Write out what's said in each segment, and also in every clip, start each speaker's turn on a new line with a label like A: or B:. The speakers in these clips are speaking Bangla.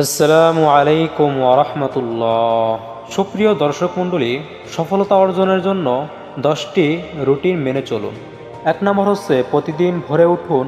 A: আসসালামু আলাইকুম ওরহমতুল্লাহ সুপ্রিয় দর্শক মণ্ডলী, সফলতা অর্জনের জন্য দশটি রুটিন মেনে চলুন। এক নম্বর হচ্ছে প্রতিদিন ভোরে উঠুন।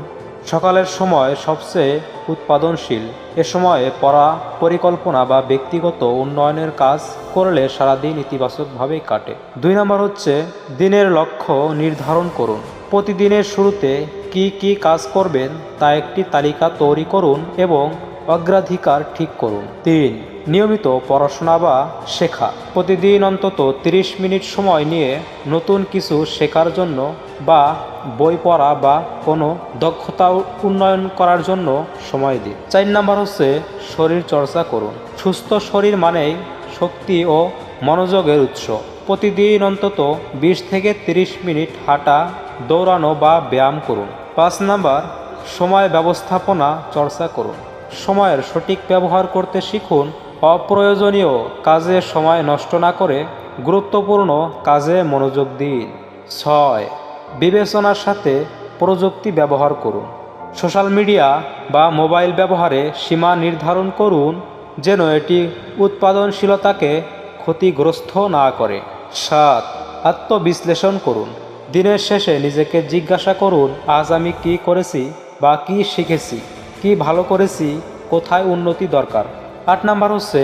A: সকালের সময় সবচেয়ে উৎপাদনশীল। এ সময়ে পড়া, পরিকল্পনা বা ব্যক্তিগত উন্নয়নের কাজ করলে সারাদিন ইতিবাচকভাবেই কাটে। দুই নম্বর হচ্ছে দিনের লক্ষ্য নির্ধারণ করুন। প্রতিদিনের শুরুতে কি কি কাজ করবেন তা একটি তালিকা তৈরি করুন এবং অগ্রাধিকার ঠিক করুন। তিন, নিয়মিত পড়াশোনা বা শেখা। প্রতিদিন অন্তত 30 মিনিট সময় নিয়ে নতুন কিছু শেখার জন্য বা বই পড়া বা কোনো দক্ষতা উন্নয়ন করার জন্য সময় দিন। চার নাম্বার হচ্ছে শরীর চর্চা করুন। সুস্থ শরীর মানেই শক্তি ও মনোযোগের উৎস। প্রতিদিন অন্তত 20 থেকে 30 মিনিট হাঁটা, দৌড়ানো বা ব্যায়াম করুন। পাঁচ নাম্বার, সময় ব্যবস্থাপনা চর্চা করুন। সময়ের সঠিক ব্যবহার করতে শিখুন। অপ্রয়োজনীয় কাজে সময় নষ্ট না করে গুরুত্বপূর্ণ কাজে মনোযোগ দিন। ছয়, বিবেচনার সাথে প্রযুক্তি ব্যবহার করুন। সোশ্যাল মিডিয়া বা মোবাইল ব্যবহারে সীমা নির্ধারণ করুন, যেন এটি উৎপাদনশীলতাকে ক্ষতিগ্রস্ত না করে। সাত, আত্মবিশ্লেষণ করুন। দিনের শেষে নিজেকে জিজ্ঞাসা করুন, আজ আমি কি করেছি বা কি শিখেছি। কি ভালো করেছি, কোথায় উন্নতি দরকার। আট নাম্বার হচ্ছে,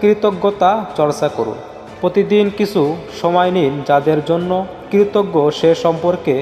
A: কৃতজ্ঞতা চর্চা করুন। প্রতিদিন কিছু সময় নিন যাদের জন্য কৃতজ্ঞ সে সম্পর্কে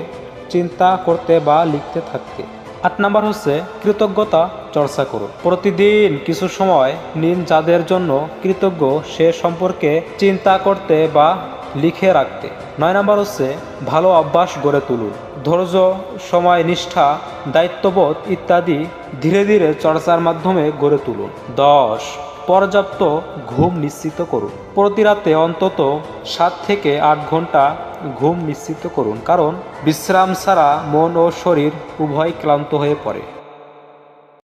A: চিন্তা করতে বা লিখতে থাকতে আট নাম্বার হচ্ছে, কৃতজ্ঞতা চর্চা করুন। প্রতিদিন কিছু সময় নিন যাদের জন্য কৃতজ্ঞ সে সম্পর্কে চিন্তা করতে বা লিখে রাখতে। নয় নাম্বার হচ্ছে, ভালো অভ্যাস গড়ে তুলুন। ধৈর্য, সময়, নিষ্ঠা, দায়িত্ববোধ ইত্যাদি ধীরে ধীরে চর্চার মাধ্যমে গড়ে তুলুন। দশ, পর্যাপ্ত ঘুম নিশ্চিত করুন। প্রতি রাতে অন্তত সাত থেকে আট ঘণ্টা ঘুম নিশ্চিত করুন। কারণ বিশ্রাম ছাড়া মন ও শরীর উভয় ক্লান্ত হয়ে পড়ে।